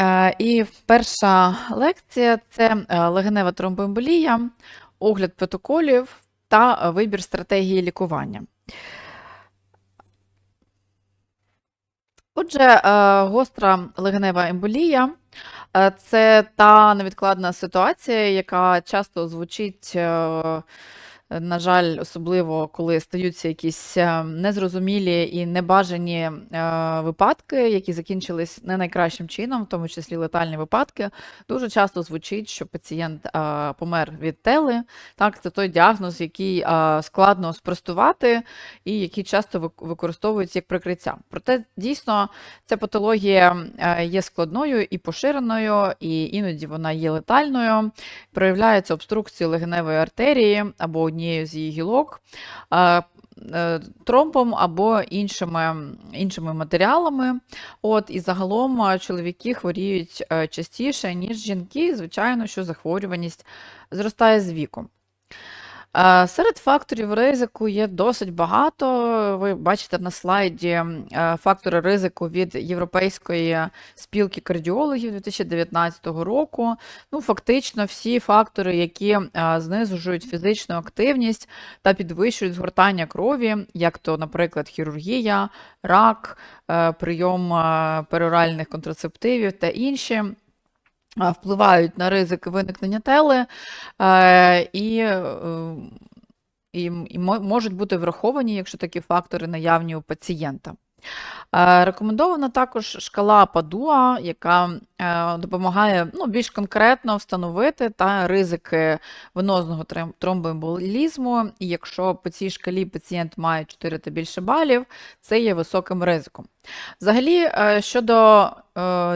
Е, І перша лекція це е, легенева тромбоемболія, огляд протоколів та вибір стратегії лікування. Отже, е, гостра легенева емболія це та невідкладна ситуація, яка часто звучить, на жаль, особливо коли стаються якісь е, незрозумілі і небажані е, випадки, які закінчились не найкращим чином, в тому числі летальні випадки. Дуже часто звучить, що пацієнт е, помер від тели. Так, це той діагноз, який складно спростувати і який часто вик- використовується як прикриття. Проте дійсно ця патологія є складною і поширеною, і іноді вона є летальною. Проявляється обструкцією легеневої артерії або однією з її гілок. е, Тромбом або іншими, іншими матеріалами. От, і загалом чоловіки хворіють е, частіше, ніж жінки. Звичайно, що захворюваність зростає з віком. Серед факторів ризику є досить багато. Ви бачите на слайді е, фактори ризику від Європейської спілки кардіологів 2019 року. Ну, фактично, всі фактори, які е, знижують фізичну активність та підвищують згортання крові, як то, наприклад, хірургія, рак, е, прийом пероральних контрацептивів та інші. Впливають на ризик виникнення тели е, і, е, і, і можуть бути враховані, якщо такі фактори наявні у пацієнта. Е, Рекомендована також шкала Падуа, яка допомагає ну, більш конкретно встановити та ризики венозного тромбоемболізму. І якщо по цій шкалі пацієнт має 4 та більше балів, це є високим ризиком. Взагалі, щодо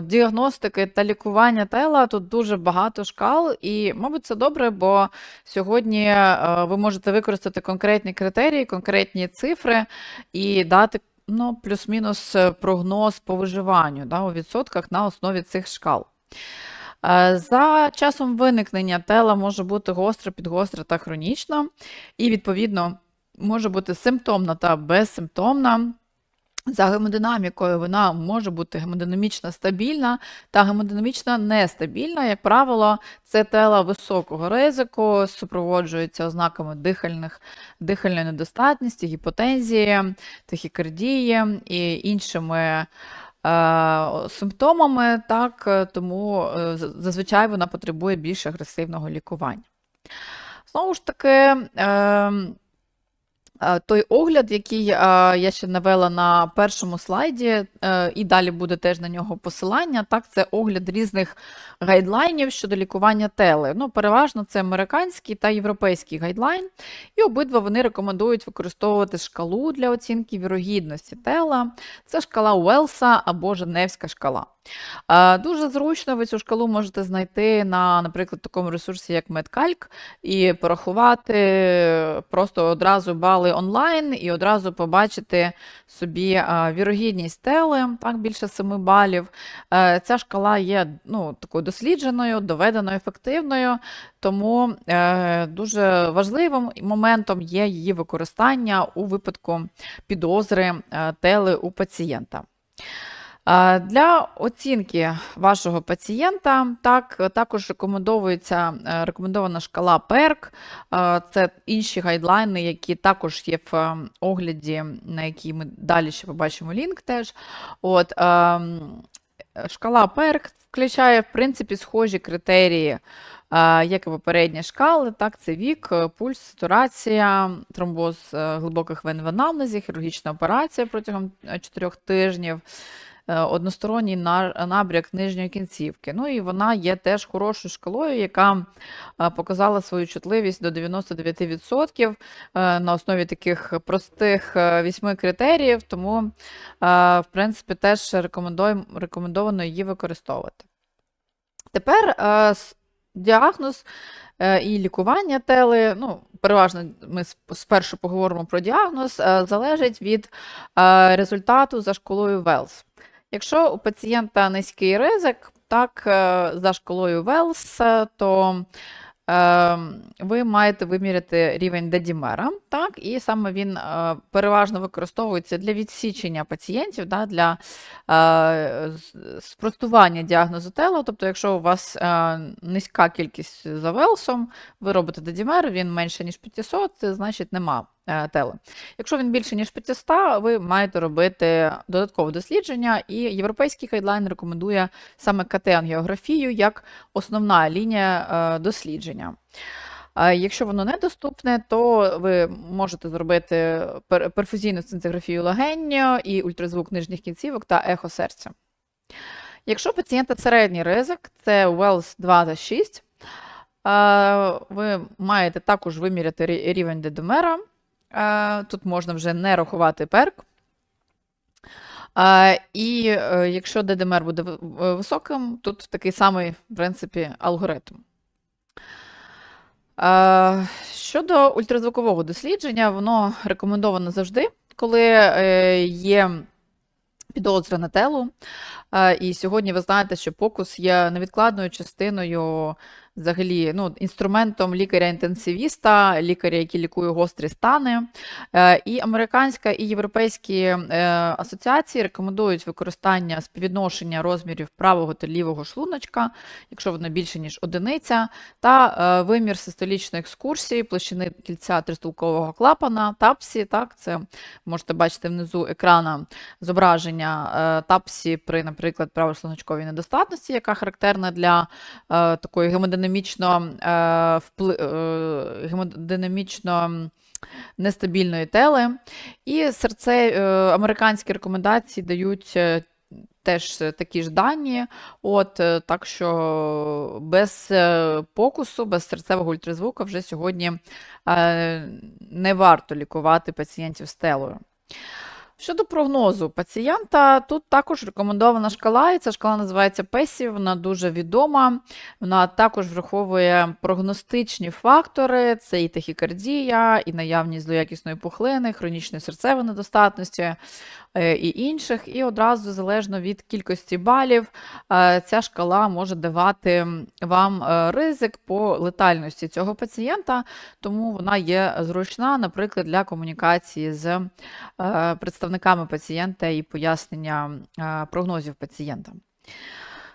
діагностики та лікування тела, тут дуже багато шкал, і, мабуть, це добре, бо сьогодні е, ви можете використати конкретні критерії, конкретні цифри і дати ну, плюс-мінус е, прогноз по виживанню да, у відсотках на основі цих шкал. Е, За часом виникнення тела може бути гостра, підгостра та хронічна, і, відповідно, може бути симптомна та безсимптомна. За гемодинамікою вона може бути гемодинамічно стабільна та гемодинамічно нестабільна. Як правило, це тела високого ризику, супроводжується ознаками дихальних, дихальної недостатності, гіпотензії, тахікардії і іншими е, симптомами, так, тому е, зазвичай вона потребує більш агресивного лікування. Знову ж таки, ем, Той огляд, який е, я ще навела на першому слайді, е, і далі буде теж на нього посилання. Так, це огляд різних гайдлайнів щодо лікування тели. Ну, переважно це американський та європейський гайдлайн, і обидва вони рекомендують використовувати шкалу для оцінки вірогідності тела. Це шкала Уелса або Женевська шкала. Е, Дуже зручно ви цю шкалу можете знайти на, наприклад, такому ресурсі, як MedCalc, і порахувати просто одразу бали онлайн і одразу побачити собі е, вірогідність тели, так, більше 7 балів. Е, Ця шкала є ну, такою дослідженою, доведеною, ефективною, тому е, дуже важливим моментом є її використання у випадку підозри е, тели у пацієнта. Для оцінки вашого пацієнта так, також рекомендовується е, рекомендована шкала ПЕРК. Це інші гайдлайни, які також є в е, огляді, на який ми далі ще побачимо лінк теж. От, ем, Шкала ПЕРК включає, в принципі, схожі критерії, е, як і попередні шкали. Так, це вік, е, пульс, сатурація, тромбоз глибоких вен в анамнезі, хірургічна операція протягом 4 тижнів односторонній на- набряк нижньої кінцівки. Ну і вона є теж хорошою шкалою, яка е, показала свою чутливість до 99% е, на основі таких простих е, вісьми критеріїв, тому, е, в принципі, теж рекомендовано її використовувати. Тепер е, діагноз е, і лікування тели, ну, переважно ми спершу поговоримо про діагноз, е, залежить від е, результату за школою Велс. Якщо у пацієнта низький ризик, так, е, за школою Велс, то е, ви маєте виміряти рівень дедімера, так, і саме він е, переважно використовується для відсічення пацієнтів, да, для спростування діагнозу тела. Тобто, якщо у вас низька кількість за велсом, ви робите дедімер, він менше, ніж 500, це значить нема е, тела. Якщо він більше, ніж 500, ви маєте робити додаткове дослідження, і європейський гайдлайн рекомендує саме КТ-ангіографію як основна лінія е, дослідження. Якщо воно недоступне, то ви можете зробити перфузійну сцинтиграфію легень і ультразвук нижніх кінцівок та ехо серця. Якщо пацієнта середній ризик, це Wells 2 та 6, е, ви маєте також виміряти рівень дедомера. Е, Тут можна вже не рахувати перк. Е, І е, якщо ДДМР буде високим, тут такий самий, в принципі, алгоритм. Щодо ультразвукового дослідження, воно рекомендовано завжди, коли є підозра на телу. І сьогодні ви знаєте, що покус є невідкладною частиною, взагалі, ну, інструментом лікаря-інтенсивіста, лікаря, який лікує гострі стани. Е, І американська і європейські е, асоціації рекомендують використання співвідношення розмірів правого та лівого шлуночка, якщо воно більше, ніж одиниця, та е, вимір систолічної екскурсії, площини кільця тристулкового клапана, тапсі. Так, це можете бачити внизу екрана зображення тапсі при, наприклад, правошлуночковій недостатності, яка характерна для такої гемодинамічно, е, впли, е, гемодинамічно нестабільної тели. І серце е, американські рекомендації дають теж такі ж дані. От, так що без покусу, без серцевого ультразвука вже сьогодні не варто лікувати пацієнтів з телою. Щодо прогнозу пацієнта, тут також рекомендована шкала, і ця шкала називається PESI, вона дуже відома. Вона також враховує прогностичні фактори: це і тахікардія, і наявність злоякісної пухлини, хронічної серцевої недостатності е, і інших. І одразу, залежно від кількості балів, е, ця шкала може давати вам е, ризик по летальності цього пацієнта, тому вона є зручна, наприклад, для комунікації з е, представниками пацієнта і пояснення прогнозів пацієнта.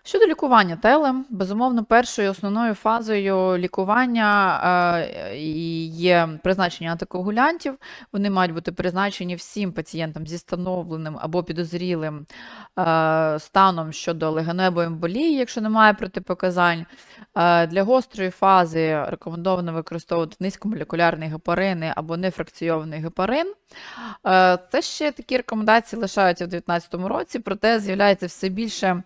Щодо лікування телем, безумовно, першою основною фазою лікування е, є призначення антикоагулянтів. Вони мають бути призначені всім пацієнтам зі встановленим або підозрілим е, станом щодо легеневої емболії, якщо немає протипоказань. Е, Для гострої фази рекомендовано використовувати низькомолекулярний гепарин або нефракційований гепарин. Це ще такі рекомендації лишаються в 2019 році, проте з'являється все більше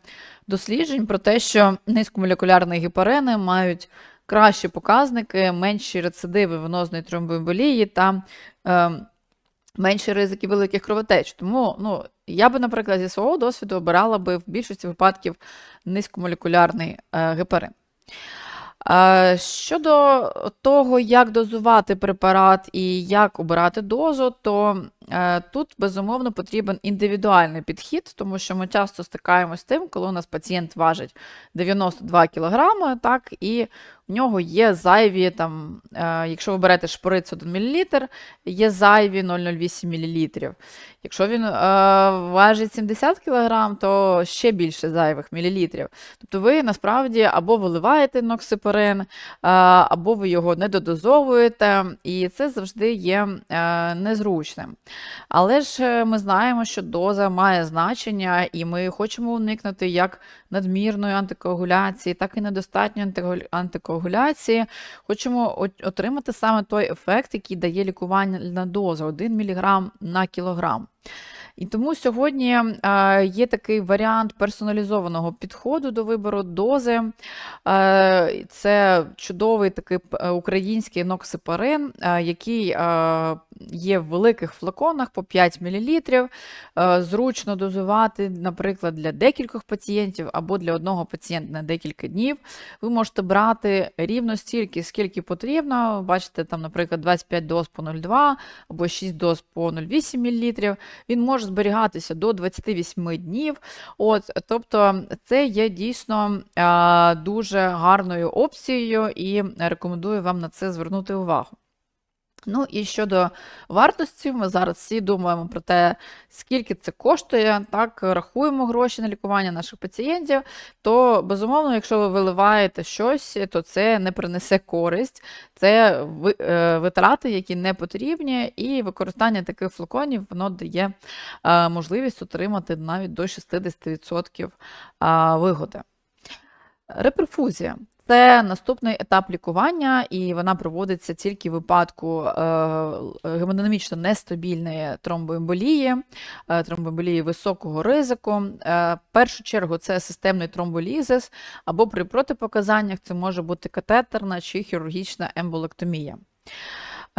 досліджень про те, що низькомолекулярні гіпарени мають кращі показники, менші рецидиви венозної тромбоемболії та е, менші ризики великих кровотеч. Тому ну, я би, наприклад, зі свого досвіду обирала би в більшості випадків низькомолекулярний е, гепарин. Щодо того, як дозувати препарат і як обирати дозу, то е, тут безумовно потрібен індивідуальний підхід, тому що ми часто стикаємося з тим, коли у нас пацієнт важить 92 кг, так, і в нього є зайві, там, е, якщо ви берете шприц 1 мл, є зайві 0,08 мл. Якщо він е, важить 70 кг, то ще більше зайвих мілілітрів. Тобто ви насправді або виливаєте ноксипирин, е, або ви його не додозовуєте, і це завжди є незручним. Але ж ми знаємо, що доза має значення, і ми хочемо уникнути як надмірної антикоагуляції, так і недостатньої антикоагу- антикоагуляції. Хочемо отримати саме той ефект, який дає лікувальна доза 1 мг на кілограм. І тому сьогодні е, є такий варіант персоналізованого підходу до вибору дози. Е, Це чудовий такий український ноксипарин, е, який е, є в великих флаконах по 5 мл. Зручно дозувати, наприклад, для декількох пацієнтів або для одного пацієнта на декілька днів. Ви можете брати рівно стільки, скільки потрібно. Бачите, там, наприклад, 25 доз по 0,2 або 6 доз по 0,8 мл. Він може зберігатися до 28 днів. От, тобто, це є дійсно дуже гарною опцією і рекомендую вам на це звернути увагу. Ну і щодо вартості, ми зараз всі думаємо про те, скільки це коштує, так, рахуємо гроші на лікування наших пацієнтів, то безумовно, якщо ви виливаєте щось, то це не принесе користь, це е, витрати, які не потрібні, і використання таких флаконів воно дає е, можливість отримати навіть до 60% вигоди. Реперфузія це наступний етап лікування, і вона проводиться тільки в випадку е, гемодинамічно нестабільної тромбоемболії, е, тромбоемболії високого ризику. Е, в першу чергу це системний тромболізис, або при протипоказаннях це може бути катетерна чи хірургічна емболектомія.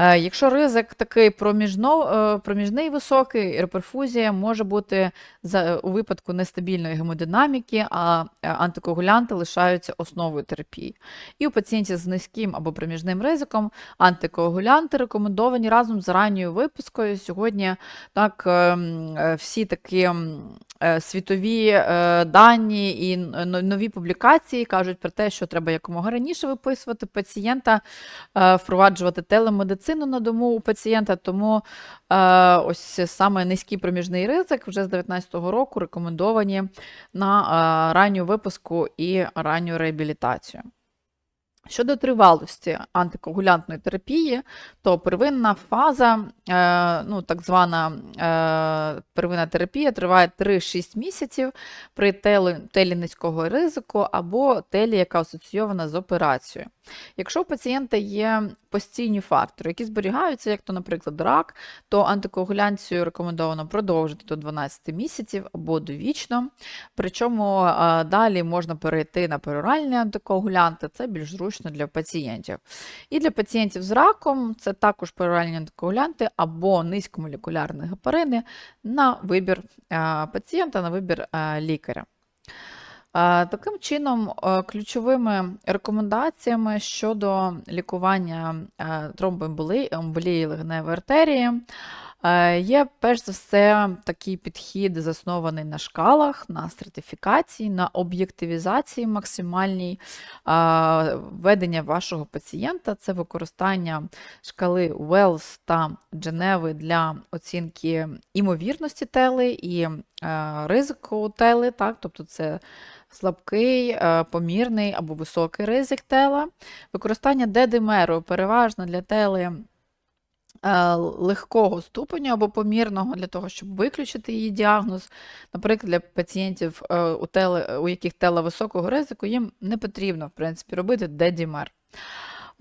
Е, Якщо ризик такий проміжно, е, проміжний високий, реперфузія може бути за, у випадку нестабільної гемодинаміки, а е, антикоагулянти лишаються основою терапії. І у пацієнтів з низьким або проміжним ризиком антикоагулянти рекомендовані разом з ранньою випискою. Сьогодні так ем, е, всі такі е, світові е, дані і нові публікації кажуть про те, що треба якомога раніше виписувати пацієнта, е, впроваджувати телемедицину на дому у пацієнта. Тому е, ось саме низький проміжний ризик вже з 2019 року рекомендовані на е, ранню випуску і ранню реабілітацію. Щодо тривалості антикоагулянтної терапії, то первинна фаза, е, ну, так звана е, первинна терапія, триває 3-6 місяців при телі низького ризику або телі, яка асоційована з операцією. Якщо у пацієнта є постійні фактори, які зберігаються, як то, наприклад, рак, то антикоагуляцію рекомендовано продовжити до 12 місяців або довічно. Причому далі можна перейти на пероральні антикоагулянти, це більш зручно для пацієнтів. І для пацієнтів з раком це також пероральні антикоагулянти або низькомолекулярні гепарини на вибір пацієнта, на вибір лікаря. Е, Таким чином, е, ключовими рекомендаціями щодо лікування е, тромбоемболії емболії легеневої артерії є перш за все такий підхід, заснований на шкалах, на стратифікації, на об'єктивізації максимальній е, ведення вашого пацієнта. Це використання шкали Wells та Дженеви для оцінки імовірності тели і е, ризику тели, так, тобто це слабкий, е, помірний або високий ризик тела. Використання дедимеру переважно для тели е, легкого ступеню або помірного для того, щоб виключити її діагноз. Наприклад, для пацієнтів, е, у, теле, у яких тела високого ризику, їм не потрібно в принципі, робити дедімер.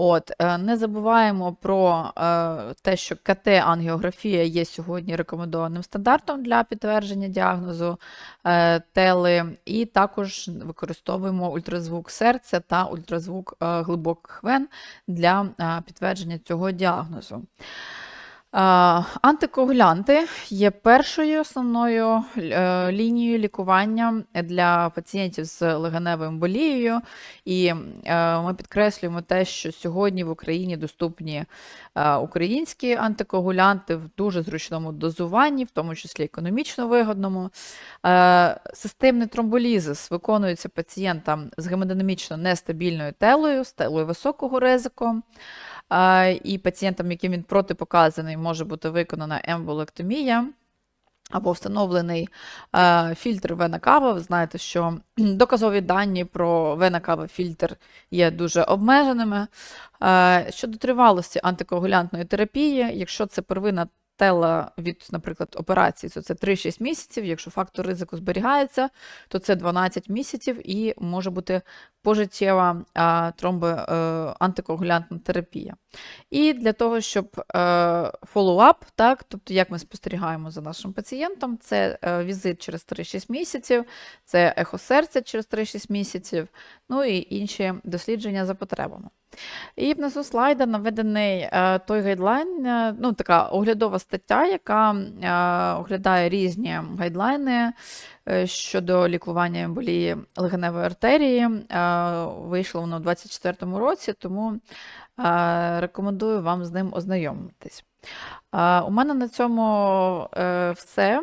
От, е, не забуваємо про е, те, що КТ-ангіографія є сьогодні рекомендованим стандартом для підтвердження діагнозу е, тели, і також використовуємо ультразвук серця та ультразвук глибоких вен для підтвердження цього діагнозу. Антикоагулянти є першою основною е, лінією лікування для пацієнтів з легеневою емболією. І е, ми підкреслюємо те, що сьогодні в Україні доступні е, українські антикоагулянти в дуже зручному дозуванні, в тому числі економічно вигодному. Системний тромболізис виконується пацієнтам з гемодинамічно нестабільною телою, з телою високого ризику. І пацієнтам, яким він протипоказаний, може бути виконана емболектомія або встановлений е, фільтр вена кава. Ви знаєте, що доказові дані про вена кава фільтр є дуже обмеженими. Щодо тривалості антикоагулянтної терапії, якщо це первинна тела від, наприклад, операції, то це 3-6 місяців. Якщо фактор ризику зберігається, то це 12 місяців і може бути пожиттєва а, е, терапія. І для того, щоб е, фоллоуап, так, тобто як ми спостерігаємо за нашим пацієнтом, це е, візит через 3-6 місяців, це ехо серця через 3-6 місяців, ну і інші дослідження за потребами. І внизу слайда наведений е, той гайдлайн, е, ну така оглядова стаття, яка е, оглядає різні гайдлайни щодо лікування емболії легеневої артерії. Вийшло воно у 2024 році, тому рекомендую вам з ним ознайомитись. У мене на цьому все.